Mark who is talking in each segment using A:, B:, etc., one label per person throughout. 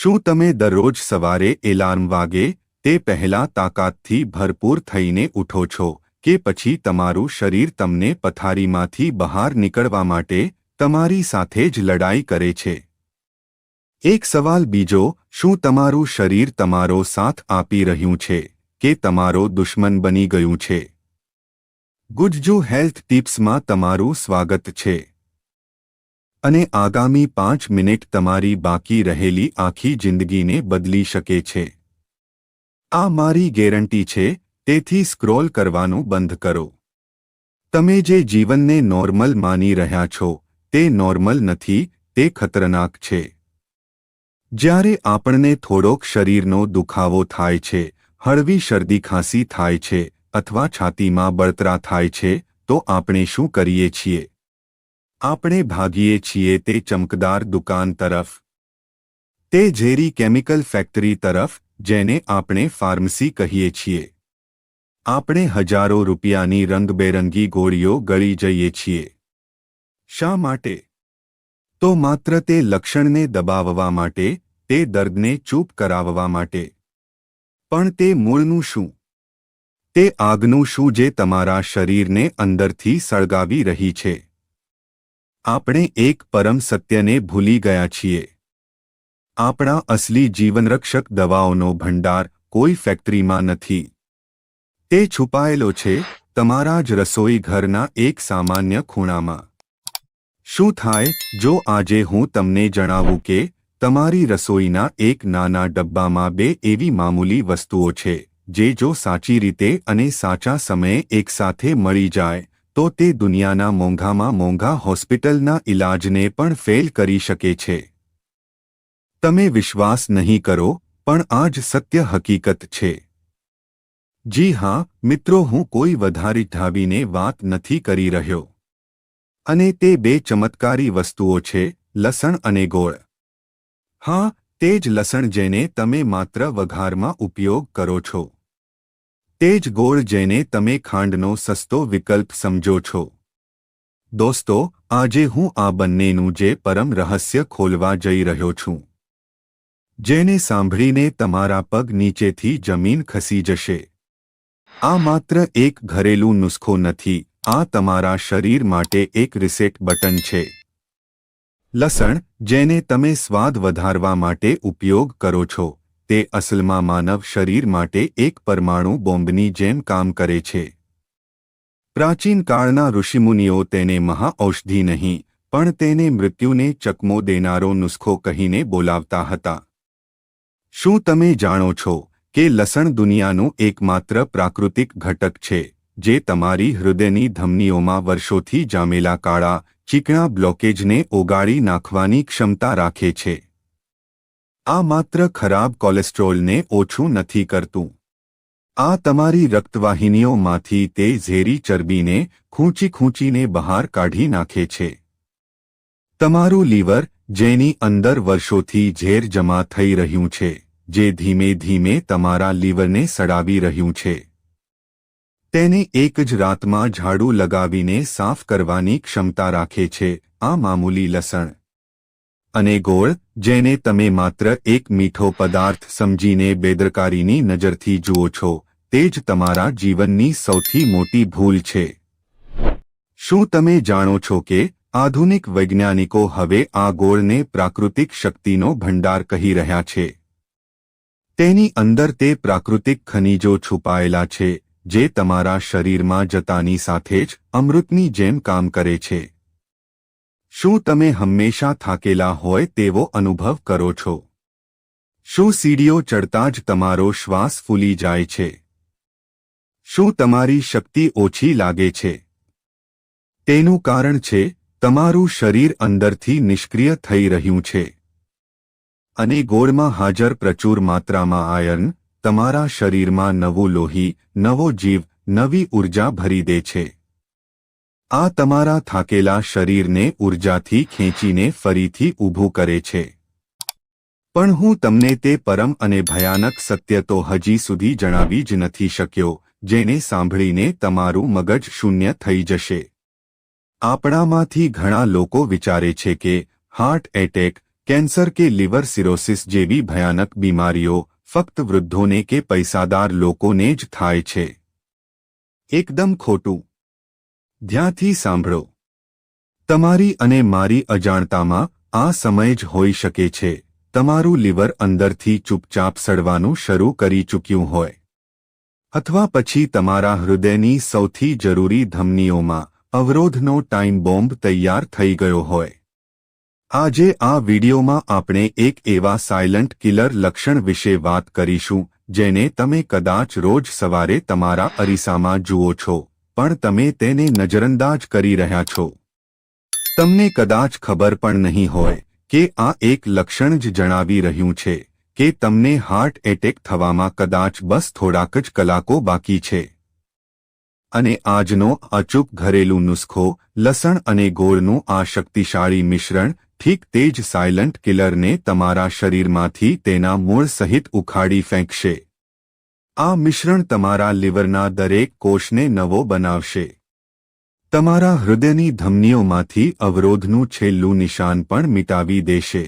A: શું તમે દરરોજ સવારે એલાર્મ વાગે? તે પહેલાં તાકાતથી ભરપૂર થઈને ઉઠો છો કે પછી તમારું શરીર તમને પથારીમાંથી બહાર નીકળવા માટે તમારી સાથે જ લડાઈ કરે છે. એક સવાલ બીજો, શું તમારું શરીર તમારો સાથ આપી રહ્યું છે કે તમારો દુશ્મન બની ગયું છે? ગુજજુ હેલ્થ ટિપ્સમાં તમારું સ્વાગત છે. અને આગામી પાંચ મિનિટ તમારી બાકી રહેલી આખી જિંદગીને બદલી શકે છે. આ મારી ગેરંટી છે, તેથી સ્ક્રોલ કરવાનું બંધ કરો. તમે જે જીવનને નોર્મલ માની રહ્યા છો, તે નોર્મલ નથી, તે ખતરનાક છે. જ્યારે આપણને થોડોક શરીરનો દુખાવો થાય છે, હળવી શરદી ખાંસી થાય છે, અથવા છાતીમાં બળતરા થાય છે, તો આપણે શું કરીએ છીએ? આપણે ભાગીએ છીએ તે ચમકદાર દુકાન તરફ. તે ઝેરી કેમિકલ ફેક્ટરી તરફ, જેને આપણે ફાર્મસી કહીએ છીએ. આપણે હજારો રૂપિયાની રંગબેરંગી ગોળીઓ ગળી જઈએ છીએ. શા માટે? તો માત્ર તે લક્ષણને દબાવવા માટે, તે દર્દને ચૂપ કરાવવા માટે. પણ તે મૂળનું શું? તે આગનું શું જે તમારા શરીરને અંદરથી સળગાવી રહી છે? આપણે એક પરમ સત્યને ભૂલી ગયા છીએ. આપણા અસલી જીવનરક્ષક દવાઓનો ભંડાર કોઈ ફેક્ટરીમાં નથી. તે છુપાયેલો છે તમારા જ રસોઈ ઘરના એક સામાન્ય ખૂણામાં. શું થાય જો આજે હું તમને જણાવું કે તમારી રસોઈના એક નાના ડબ્બામાં બે એવી મામૂલી વસ્તુઓ છે, જે જો સાચી રીતે અને સાચા સમયે એકસાથે મળી જાય તો તે દુનિયાના મોંઘામાં મોંઘા હોસ્પિટલના ઇલાજને પણ ફેલ કરી શકે છે. તમે વિશ્વાસ નહીં કરો, પણ આ જ સત્ય હકીકત છે. જી હા, મિત્રો હું કોઈ વધારી ઢાવીને વાત નથી કરી રહ્યો. અને તે બે ચમત્કારી વસ્તુઓ છે, લસણ અને ગોળ. હા, તે જ લસણ જેને તમે માત્ર વઘારમાં ઉપયોગ કરો છો. તે જ ગોળ જેને તમે ખાંડનો સસ્તો વિકલ્પ સમજો છો. દોસ્તો, આજે હું આ બંનેનું જે પરમ રહસ્ય ખોલવા જઈ રહ્યો છું. જેને સાંભળીને તમારા પગ નીચેથી જમીન ખસી જશે. આ માત્ર એક ઘરેલું નુસ્ખો નથી, આ તમારા શરીર માટે એક રિસેટ બટન છે. લસણ, જેને તમે સ્વાદ વધારવા માટે ઉપયોગ કરો છો. તે અસલમાં માનવ શરીર માટે એક પરમાણુ બોમ્બની જેમ કામ કરે છે. પ્રાચીન કાળના ઋષિમુનિઓ તેને મહાઔષધિ નહીં, પણ તેને મૃત્યુને ચકમો દેનારો નુસ્ખો કહીને બોલાવતા હતા. શું તમે જાણો છો કે લસણ દુનિયાનું એકમાત્ર પ્રાકૃતિક ઘટક છે, જે તમારી હૃદયની ધમનીઓમાં વર્ષોથી જામેલા કાળા, ચીકણા બ્લોકેજને ઓગાળી નાખવાની ક્ષમતા રાખે છે? આ માત્ર ખરાબ કોલેસ્ટ્રોલને ઓછું નથી કરતું. આ તમારી રક્તવાહિનીઓમાંથી તે ઝેરી ચરબીને ખૂંચી ખૂંચીને બહાર કાઢી નાખે છે. તમારું લીવર, જેની અંદર વર્ષોથી ઝેર જમા થઈ રહ્યું છે, જે ધીમે ધીમે તમારા લીવરને સડાવી રહ્યું છે. તેને એક જ રાતમાં ઝાડુ લગાવીને સાફ કરવાની ક્ષમતા રાખે છે, આ મામૂલી લસણ. અને ગોળ, જેને તમે માત્ર એક મીઠો પદાર્થ સમજીને બેદરકારીની નજરથી જુઓ છો, તે જ તમારા જીવનની સૌથી મોટી ભૂલ છે. શું તમે જાણો છો કે, આધુનિક વૈજ્ઞાનિકો હવે આ ગોળને પ્રાકૃતિક શક્તિનો ભંડાર કહી રહ્યા છે? તેની અંદર તે પ્રાકૃતિક ખનિજો છુપાયેલા છે, જે તમારા શરીરમાં જતાની સાથે જ અમૃતની જેમ કામ કરે છે. શું તમે હંમેશા થાકેલા હોય તેવો અનુભવ કરો છો? શું સીડીઓ ચડતા જ તમારો શ્વાસ ફૂલી જાય છે? શું તમારી શક્તિ ઓછી લાગે છે? તેનું કારણ છે, તમારું શરીર અંદરથી નિષ્ક્રિય થઈ રહ્યું છે. અને ગોળમાં હાજર પ્રચુર માત્રામાં આયર્ન તમારા શરીરમાં નવું લોહી, નવો જીવ, નવી ઊર્જા ભરી દે છે. આ તમારા થાકેલા શરીરને ઉર્જાથી ખેંચીને ફરીથી ઊભું કરે છે. પણ હું તમને તે પરમ અને ભયાનક સત્ય તો હજી સુધી જણાવી જ નથી શક્યો, જેને સાંભળીને તમારું મગજ શૂન્ય થઈ જશે. આપણામાંથી ઘણા લોકો વિચારે છે કે હાર્ટ એટેક કેન્સર કે લિવર સિરોસિસ જેવી ભયાનક બીમારીઓ ફક્ત વૃદ્ધોને કે પૈસાદાર લોકોને જ થાય છે. એકદમ ખોટું. ધ્યાનથી સાંભળો. તમારી અને મારી અજાણતામાં આ સમય જ હોઈ શકે છે. તમારું લીવર અંદરથી ચૂપચાપ સડવાનું શરૂ કરી ચૂક્યું હોય. અથવા પછી તમારા હૃદયની સૌથી જરૂરી ધમનીઓમાં અવરોધનો ટાઈમ બોમ્બ તૈયાર થઈ ગયો હોય. આજે આ વિડિયોમાં આપણે એક એવા સાયલન્ટ કિલર લક્ષણ વિશે વાત કરીશું, જેને તમે કદાચ રોજ સવારે તમારા અરીસામાં જુઓ છો. પણ તમે તેને નજરઅંદાજ કરી રહ્યા છો. તમને કદાચ ખબર પણ નહીં હોય કે આ એક લક્ષણ જ જણાવી રહ્યું છે કે તમને હાર્ટ એટેક થવામાં કદાચ બસ થોડાક જ કલાકો બાકી છે. અને આજનો અચૂક ઘરેલું નુસ્ખો, લસણ અને ગોળનું આ શક્તિશાળી મિશ્રણ ઠીક તે જ સાયલન્ટ કિલરને તમારા શરીરમાંથી તેના મૂળ સહિત ઉખાડી ફેંકશે. આ મિશ્રણ તમારા લીવરના દરેક કોષને નવો બનાવશે. તમારા હૃદયની ધમનીઓમાંથી અવરોધનું છેલ્લું નિશાન પણ મિટાવી દેશે.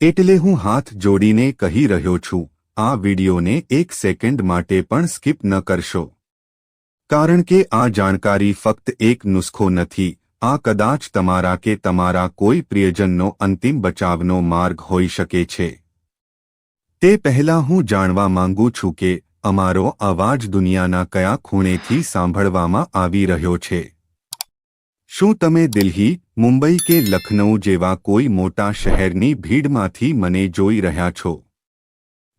A: એટલે હું હાથ જોડીને કહી રહ્યો છું, આ વિડિયોને એક સેકન્ડ માટે પણ સ્કીપ ન કરશો. કારણ કે આ જાણકારી ફક્ત એક નુસ્ખો નથી, આ કદાચ તમારા કે તમારા કોઈ પ્રિયજનનો અંતિમ બચાવનો માર્ગ હોઈ શકે છે. તે પહેલા હું જાણવા માંગુ છું કે અમારો અવાજ દુનિયાના કયા ખૂણેથી સાંભળવામાં આવી રહ્યો છે. શું તમે દિલ્હી, મુંબઈ કે લખનઉ જેવા કોઈ મોટા શહેરની ભીડમાંથી મને જોઈ રહ્યા છો?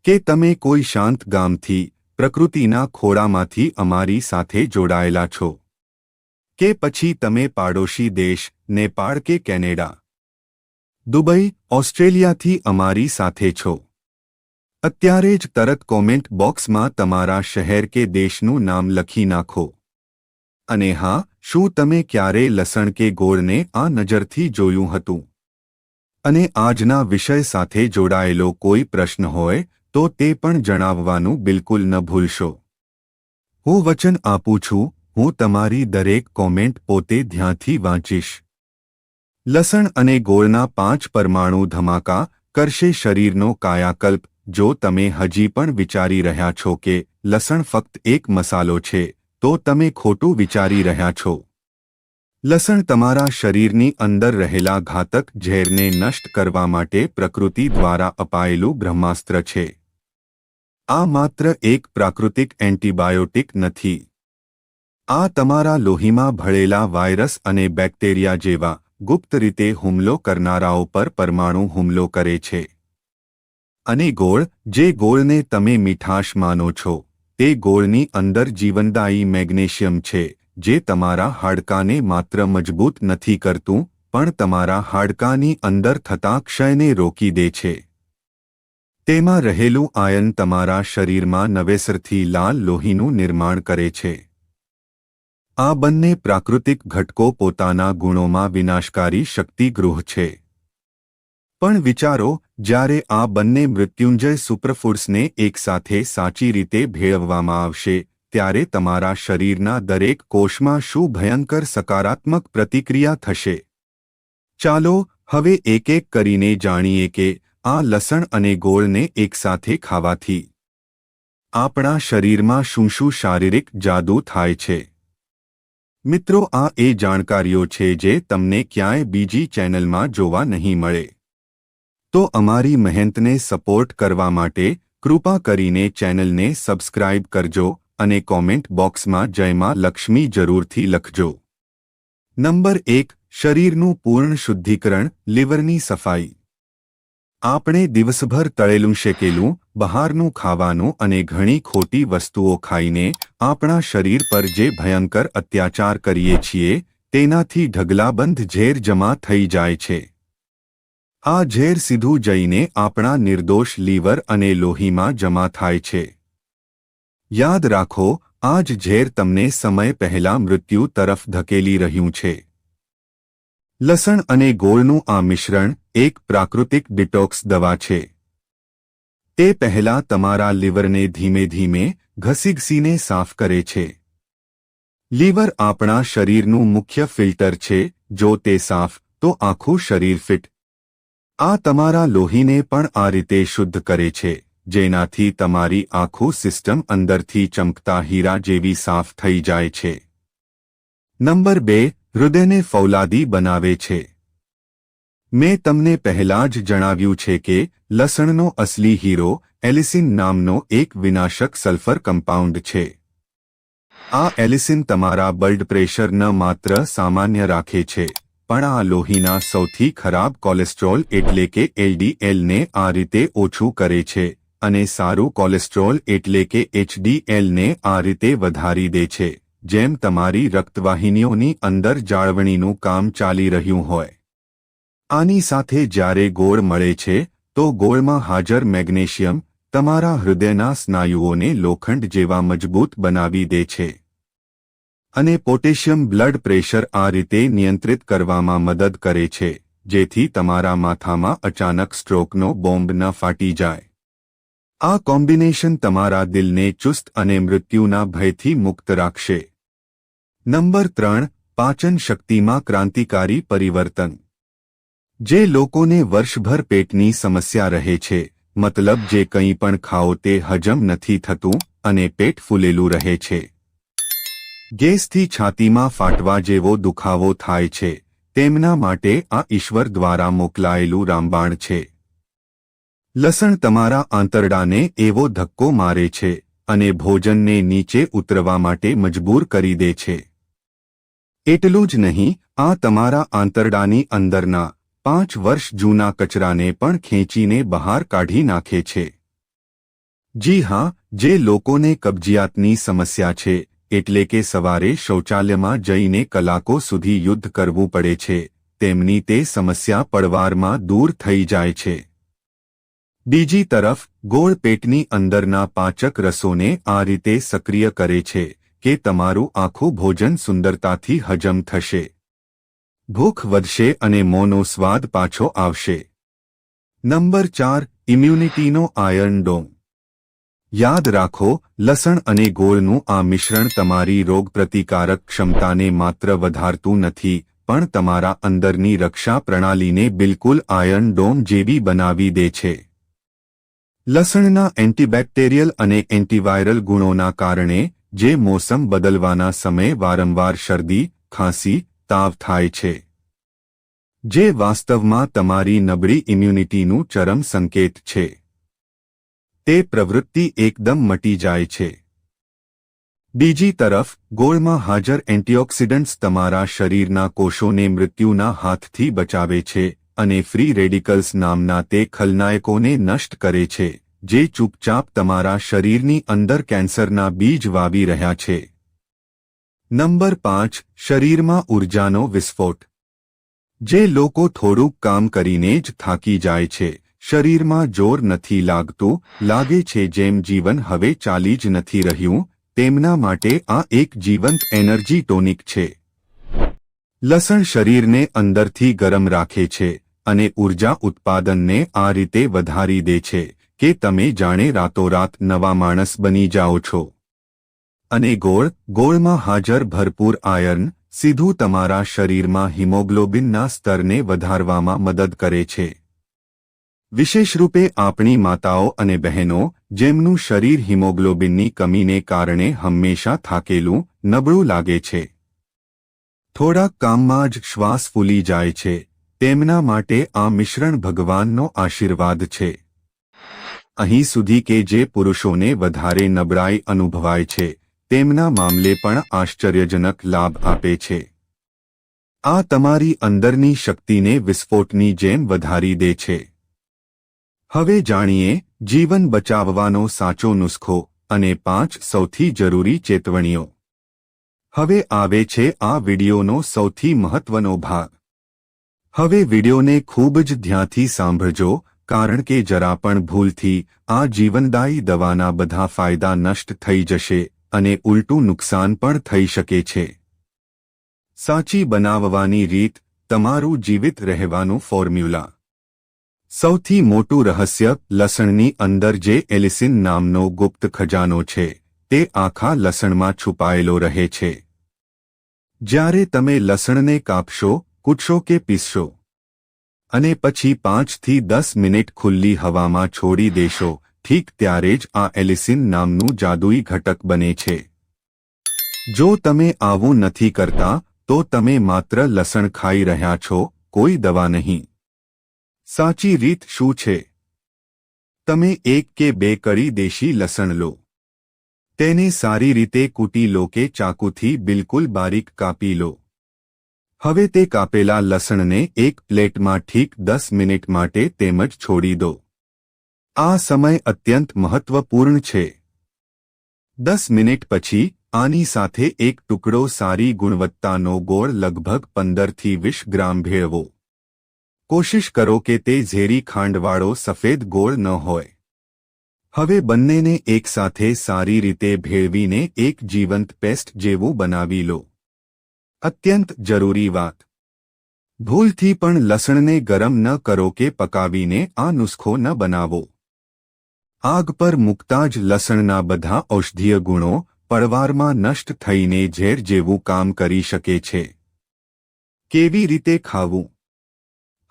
A: કે તમે કોઈ શાંત ગામથી, પ્રકૃતિના ખોળામાંથી અમારી સાથે જોડાયેલા છો? કે પછી તમે પાડોશી દેશ, નેપાળ કે કેનેડા? દુબઈ, ઓસ્ટ્રેલિયાથી અમારી સાથે છો? અત્યારે જ તરત કોમેન્ટ બોક્સમાં તમારા શહેર કે દેશનું નામ લખી નાખો. અને હા, શું તમે ક્યારેય લસણ કે ગોળને આ નજરથી જોયું હતું? અને આજના વિષય સાથે જોડાયેલો કોઈ પ્રશ્ન હોય, તો તે પણ જણાવવાનું બિલકુલ ન ભૂલશો. હું વચન આપું છું, હું તમારી દરેક કોમેન્ટ પોતે ધ્યાનથી વાંચીશ. લસણ અને ગોળના પાંચ પરમાણુ ધમાકા કરશે શરીરનો કાયાકલ્પ જો તમે હજી પણ વિચારી રહ્યા છો કે લસણ ફક્ત એક મસાલો છે, તો તમે ખોટું વિચારી રહ્યા છો. લસણ તમારા શરીરની અંદર રહેલા ઘાતક ઝેરને નષ્ટ કરવા માટે પ્રકૃતિ દ્વારા અપાયેલું બ્રહ્માસ્ત્ર છે. આ માત્ર એક પ્રાકૃતિક એન્ટીબાયોટિક નથી. આ તમારા લોહીમાં ભળેલા વાયરસ અને બેક્ટેરિયા જેવા ગુપ્ત રીતે હુમલો કરનારાઓ પર પરમાણુ હુમલો કરે છે. અને ગોળ, જે ગોળને તમે મીઠાશ માનો છો, તે ગોળની અંદર જીવનદાયી મેગ્નેશિયમ છે, જે તમારા હાડકાને માત્ર મજબૂત નથી કરતું, પણ તમારા હાડકાની અંદર થતા ક્ષયને રોકી દે છે. તેમાં રહેલું આયન તમારા શરીરમાં નવેસરથી લાલ લોહીનું નિર્માણ કરે છે. આ બંને પ્રાકૃતિક ઘટકો પોતાના ગુણોમાં વિનાશકારી શક્તિગૃહ છે. પણ વિચારો, જ્યારે આ બંને મૃત્યુંજય સુપરફૂડ્સને એકસાથે સાચી રીતે ભેળવવામાં આવશે, ત્યારે તમારા શરીરના દરેક કોષમાં શું ભયંકર સકારાત્મક પ્રતિક્રિયા થશે? ચાલો, હવે એક એક કરીને જાણીએ કે આ લસણ અને ગોળને એકસાથે ખાવાથી આપણા શરીરમાં શું શું શારીરિક જાદુ થાય છે? મિત્રો, આ એ જાણકારીઓ છે જે તમને ક્યાંય બીજી ચેનલમાં જોવા નહીં મળે. તો અમારી મહેનતને સપોર્ટ કરવા માટે કૃપા કરીને ચેનલને સબસ્ક્રાઇબ કરજો અને કોમેન્ટ બોક્સમાં જયમાં લક્ષ્મી જરૂરથી લખજો. નંબર એક, શરીરનું પૂર્ણ શુદ્ધિકરણ, લીવરની સફાઈ. આપણે દિવસભર તળેલું શેકેલું, બહારનું ખાવાનું અને ઘણી ખોટી વસ્તુઓ ખાઈને આપણા શરીર પર જે ભયંકર અત્યાચાર કરીએ છીએ, તેનાથી ઢગલાબંધ ઝેર જમા થઈ જાય છે. આ ઝેર સીધું જઈને આપણા નિર્દોષ લીવર અને લોહીમાં જમા થાય છે. યાદ રાખો, આ જ ઝેર તમને સમય પહેલા મૃત્યુ તરફ ધકેલી રહ્યું છે. લસણ અને ગોળનું આ મિશ્રણ એક પ્રાકૃતિક ડિટોક્સ દવા છે. તે પહેલા તમારા લીવરને ધીમે ધીમે ઘસીઘસીને સાફ કરે છે. લીવર આપણા શરીરનું મુખ્ય ફિલ્ટર છે, જો તે સાફ, તો આખું શરીર ફિટ. આ તમારા લોહીને પણ આ રીતે શુદ્ધ કરે છે, જેનાથી તમારી આખું સિસ્ટમ અંદરથી ચમકતા હીરા જેવી સાફ થઈ જાય છે. નંબર બે, હૃદયને ફૌલાદી બનાવે છે. મેં તમને પહેલા જ જણાવ્યું છે કે, લસણનો અસલી હીરો, એલિસિન નામનો એક વિનાશક સલ્ફર કમ્પાઉન્ડ છે. આ એલિસિન તમારા બ્લડ પ્રેશર ન માત્ર સામાન્ય રાખે છે. પણ આ લોહીના સૌથી ખરાબ કોલેસ્ટ્રોલ એટલે કે એલડીએલને આ રીતે ઓછું કરે છે અને સારું કોલેસ્ટ્રોલ એટલે કે એચડીએલને આ રીતે વધારી દે છે, જેમ તમારી રક્તવાહિનીઓની અંદર જાળવણીનું કામ ચાલી રહ્યું હોય. આની સાથે જ્યારે ગોળ મળે છે, તો ગોળમાં હાજર મેગ્નેશિયમ તમારા હૃદયના સ્નાયુઓને લોખંડ જેવા મજબૂત બનાવી દે છે. અને પોટેશિયમ બ્લડ પ્રેશર આ રીતે નિયંત્રિત કરવામાં મદદ કરે છે, જેથી તમારા માથામાં અચાનક સ્ટ્રોકનો બોમ્બ ન ફાટી જાય. આ કોમ્બિનેશન તમારા દિલને ચુસ્ત અને મૃત્યુના ભયથી મુક્ત રાખશે. નંબર ત્રણ, પાચન શક્તિમાં ક્રાંતિકારી પરિવર્તન. જે લોકોને વર્ષભર પેટની સમસ્યા રહે છે, મતલબ જે કંઈ પણ ખાઓ તે હજમ નથી થતું, અને પેટ ફૂલેલું રહે છે. ગેસથી છાતીમાં ફાટવા જેવો દુખાવો થાય છે. તેમના માટે આ ઈશ્વર દ્વારા મોકલાયેલું રામબાણ છે. લસણ તમારા આંતરડાને એવો ધક્કો મારે છે અને ભોજનને નીચે ઉતરવા માટે મજબૂર કરી દે છે. એટલું જ નહીં, આ તમારા આંતરડાની અંદરના પાંચ વર્ષ જૂના કચરાને પણ ખેંચીને બહાર કાઢી નાખે છે. જી હા, જે લોકોને કબજિયાતની સમસ્યા છે એટલે કે સવારે શૌચાલયમાં જઈને કલાકો સુધી યુદ્ધ કરવું પડે છે, તેમની તે સમસ્યા પડવારમાં દૂર થઈ જાય છે. બીજી તરફ, ગોળ પેટની અંદરના પાચક રસોને આ રીતે સક્રિય કરે છે કે તમારું આખું ભોજન સુંદરતાથી હજમ થશે. ભૂખ વધશે અને મોનો સ્વાદ પાછો આવશે. નંબર ચાર, ઇમ્યુનિટીનો આયર્ન ડોમ. યાદ રાખો, લસણ અને ગોળનું આ મિશ્રણ તમારી રોગપ્રતિકારક ક્ષમતાને માત્ર વધારતું નથી, પણ તમારા અંદરની રક્ષા પ્રણાલીને બિલકુલ આયર્ન ડોમ જેવી બનાવી દે છે. લસણના એન્ટીબેક્ટેરિયલ અને એન્ટીવાયરલ ગુણોના કારણે, જે મોસમ બદલવાના સમયે વારંવાર શરદી, ખાંસી, તાવ થાય છે. જે વાસ્તવમાં તમારી નબળી ઇમ્યુનિટીનું ચરમ સંકેત છે. તે પ્રવૃત્તિ એકદમ મટી જાય છે. બીજી તરફ, ગોળમાં હાજર એન્ટીઓક્સિડન્ટ્સ તમારા શરીરના કોષોને મૃત્યુના હાથથી બચાવે છે અને ફ્રી રેડિકલ્સ નામના તે ખલનાયકોને નષ્ટ કરે છે, જે ચૂપચાપ તમારા શરીરની અંદર કેન્સરના બીજ વાવી રહ્યા છે. નંબર પાંચ, શરીરમાં ઉર્જાનો વિસ્ફોટ. જે લોકો થોડુંક કામ કરીને જ થાકી જાય છે. શરીરમાં જોર નથી લાગતું, લાગે છે જેમ જીવન હવે ચાલી જ નથી રહ્યું, તેમના માટે આ એક જીવંત એનર્જી ટોનિક છે. લસણ શરીરને અંદરથી ગરમ રાખે છે અને ઊર્જા ઉત્પાદનને આ રીતે વધારી દે છે કે તમે જાણે રાતોરાત નવા માણસ બની જાઓ છો. અને ગોળ, ગોળમાં હાજર ભરપૂર આયર્ન, સીધું તમારા શરીરમાં હિમોગ્લોબિનના સ્તરને વધારવામાં મદદ કરે છે. વિશેષરૂપે આપણી માતાઓ અને બહેનો, જેમનું શરીર હિમોગ્લોબિનની કમીને કારણે હંમેશા થાકેલું, નબળું લાગે છે. થોડાક કામમાં જ શ્વાસ ફૂલી જાય છે. તેમના માટે આ મિશ્રણ ભગવાનનો આશીર્વાદ છે. અહીં સુધી કે જે પુરુષોને વધારે નબળાઈ અનુભવાય છે, તેમના મામલે પણ આશ્ચર્યજનક લાભ આપે છે. આ તમારી અંદરની શક્તિને વિસ્ફોટની જેમ વધારી દે છે. હવે જાણીએ જીવન બચાવવાનો સાચો નુસ્ખો અને પાંચ સૌથી જરૂરી ચેતવણીઓ. હવે આવે છે આ વિડિયોનો સૌથી મહત્વનો ભાગ. હવે વિડિયોને ખૂબ જ ધ્યાનથી સાંભળજો, કારણ કે જરા પણ ભૂલથી આ જીવનદાયી દવાના બધા ફાયદા નષ્ટ થઈ જશે અને ઉલટું નુકસાન પણ થઈ શકે છે. સાચી બનાવવાની રીત, તમારું જીવિત રહેવાનું ફોર્મ્યુલા. સૌથી મોટું રહસ્ય લસણની અંદર જે એલિસિન નામનો ગુપ્ત ખજાનો છે, તે આખા લસણમાં છુપાયેલો રહે છે. જ્યારે તમે લસણને કાપશો, કૂટશો કે પીસશો, અને પછી પાંચથી દસ મિનિટ ખુલ્લી હવામાં છોડી દેશો, ઠીક ત્યારે જ આ એલિસિન નામનું જાદુઈ ઘટક બને છે. જો તમે આવું નથી કરતા, તો તમે માત્ર લસણ ખાઈ રહ્યા છો, કોઈ દવા નહીં. સાચી રીત શું છે? તમે એક કે બે કરી દેશી લસણ લો. તેને સારી રીતે કૂટી લો કે ચાકુથી બિલકુલ બારીક કાપી લો. હવે તે કાપેલા લસણને એક પ્લેટમાં ઠીક દસ મિનિટ માટે તેમજ છોડી દો. આ સમય અત્યંત મહત્વપૂર્ણ છે. દસ મિનિટ પછી આની સાથે એક ટુકડો સારી ગુણવત્તાનો ગોળ લગભગ પંદરથી વીસ ગ્રામ ભેળવો. કોશિશ કરો કે તે ઝેરી ખાંડવાળો સફેદ ગોળ ન હોય. હવે બંનેને એકસાથે સારી રીતે ભેળવીને એક જીવંત પેસ્ટ જેવું બનાવી લો. અત્યંત જરૂરી વાત. ભૂલથી પણ લસણને ગરમ ન કરો કે પકાવીને આ નુસ્ખો ન બનાવો. આગ પર મૂકતા જ લસણના બધા ઔષધીય ગુણો પડવારમાં નષ્ટ થઈને ઝેર જેવું કામ કરી શકે છે. કેવી રીતે ખાવું?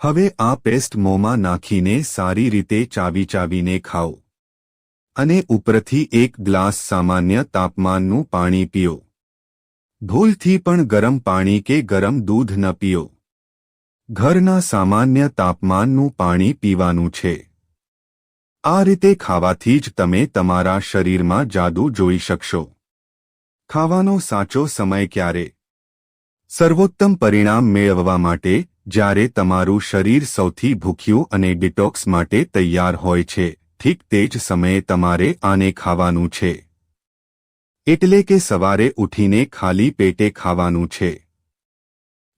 A: હવે આ પેસ્ટ મોંમાં નાખીને સારી રીતે ચાવી ચાવીને ખાઓ. અને ઉપરથી એક ગ્લાસ સામાન્ય તાપમાનનું પાણી પીઓ. ભૂલથી પણ ગરમ પાણી કે ગરમ દૂધ ન પીઓ. ઘરના સામાન્ય તાપમાનનું પાણી પીવાનું છે. આ રીતે ખાવાથી જ તમે તમારા શરીરમાં જાદુ જોઈ શકશો. ખાવાનો સાચો સમય ક્યારે? સર્વોત્તમ પરિણામ મેળવવા માટે જ્યારે તમારું શરીર સૌથી ભૂખ્યું અને ડિટોક્સ માટે તૈયાર હોય છે, ઠીક તે જ સમયે તમારે આને ખાવાનું છે. એટલે કે સવારે ઉઠીને ખાલી પેટે ખાવાનું છે.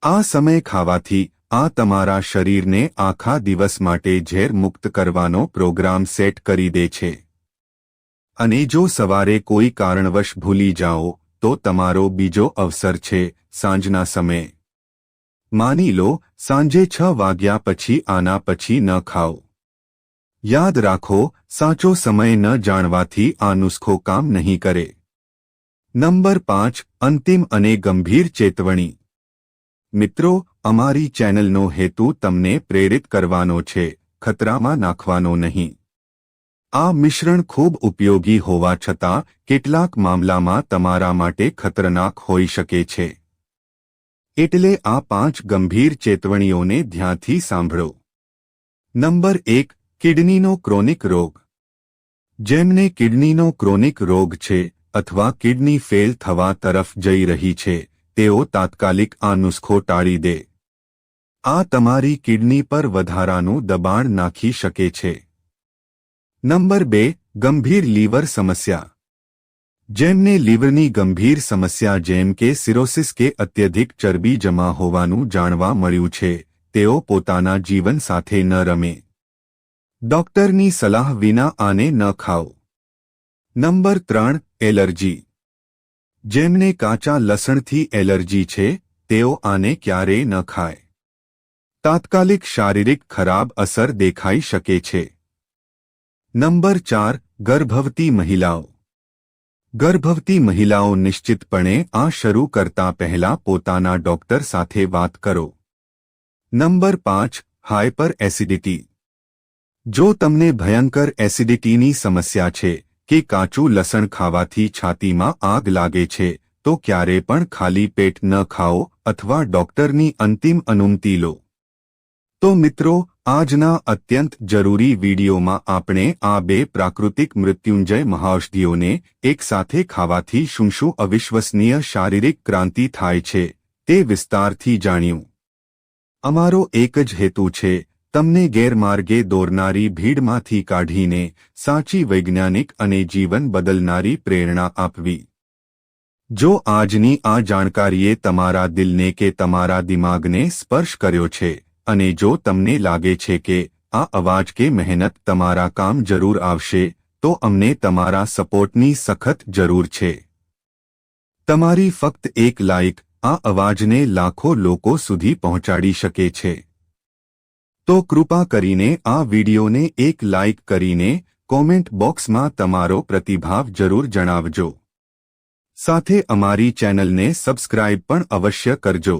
A: આ સમય ખાવાથી આ તમારા શરીરને આખા દિવસ માટે ઝેર મુક્ત કરવાનો પ્રોગ્રામ સેટ કરી દે છે. અને જો સવારે કોઈ કારણવશ ભૂલી જાઓ, તો તમારો બીજો અવસર છે સાંજના સમયે. માની લો, સાંજે છ વાગ્યા પછી આના પછી ન ખાઓ. યાદ રાખો, સાચો સમય ન જાણવાથી આ નુસ્ખો કામ નહીં કરે. નંબર પાંચ, અંતિમ અને ગંભીર ચેતવણી. મિત્રો, અમારી ચેનલનો હેતુ તમને પ્રેરિત કરવાનો છે, ખતરામાં નાખવાનો નહીં. આ મિશ્રણ ખૂબ ઉપયોગી હોવા છતાં, કેટલાક મામલામાં તમારા માટે ખતરનાક હોઈ શકે છે. એટલે આ પાંચ ગંભીર ચેતવણીઓને ધ્યાનથી સાંભળો. નંબર એક, કિડનીનો ક્રોનિક રોગ. જેમને કિડનીનો ક્રોનિક રોગ છે અથવા કિડની ફેલ થવા તરફ જઈ રહી છે, તેઓ તાત્કાલિક આ નુસ્ખો ટાળી દે. આ તમારી કિડની પર વધારાનું દબાણ નાખી શકે છે. નંબર બે, ગંભીર લીવર સમસ્યા. જેમને લીવરની ગંભીર સમસ્યા જેમ કે સિરોસિસ કે અત્યધિક ચરબી જમા હોવાનું જાણવા મળ્યું છે, તેઓ પોતાના જીવન સાથે ન રમે. ડોક્ટરની સલાહ વિના આને ન ખાઓ. નંબર ત્રણ, એલર્જી. જેમને કાચા લસણથી એલર્જી છે, તેઓ આને ક્યારેય ન ખાય. તાત્કાલિક શારીરિક ખરાબ અસર દેખાઈ શકે છે. નંબર ચાર, ગર્ભવતી મહિલાઓ. ગર્ભવતી મહિલાઓ નિશ્ચિતપણે આ શરૂ કરતા પહેલા પોતાના ડોક્ટર સાથે વાત કરો. નંબર પાંચ, હાયપર એસિડિટી. જો તમને ભયંકર એસિડિટીની સમસ્યા છે કે કાચું લસણ ખાવાથી છાતીમાં આગ લાગે છે, તો ક્યારે પણ ખાલી પેટ ન ખાઓ અથવા ડોક્ટરની અંતિમ અનુમતિ લો. તો મિત્રો આજના અત્યંત જરૂરી વિડીયોમાં આપણે આ બે પ્રાકૃતિક મૃત્યુંજય મહાઔષધિઓને એકસાથે ખાવાથી શું શું અવિશ્વસનીય શારીરિક ક્રાંતિ થાય છે તે વિસ્તારથી જાણ્યું. અમારો એક જ હેતુ છે, તમને ગેરમાર્ગે દોરનારી ભીડમાંથી કાઢીને સાચી વૈજ્ઞાનિક અને જીવન બદલનારી પ્રેરણા આપવી. જો આજની આ જાણકારીએ તમારા દિલને કે તમારા દિમાગને સ્પર્શ કર્યો છે અને જો તમને લાગે છે કે આ અવાજ કે મહેનત તમારા કામ જરૂર આવશે, તો અમને તમારા સપોર્ટની સખત જરૂર છે. તમારી ફક્ત એક લાઇક આ અવાજને લાખો લોકો સુધી પહોંચાડી શકે છે. તો કૃપા કરીને આ વિડિયોને એક લાઇક કરીને કોમેન્ટ બોક્સમાં તમારો પ્રતિભાવ જરૂર જણાવજો. સાથે અમારી ચેનલને સબસ્ક્રાઇબ પણ અવશ્ય કરજો.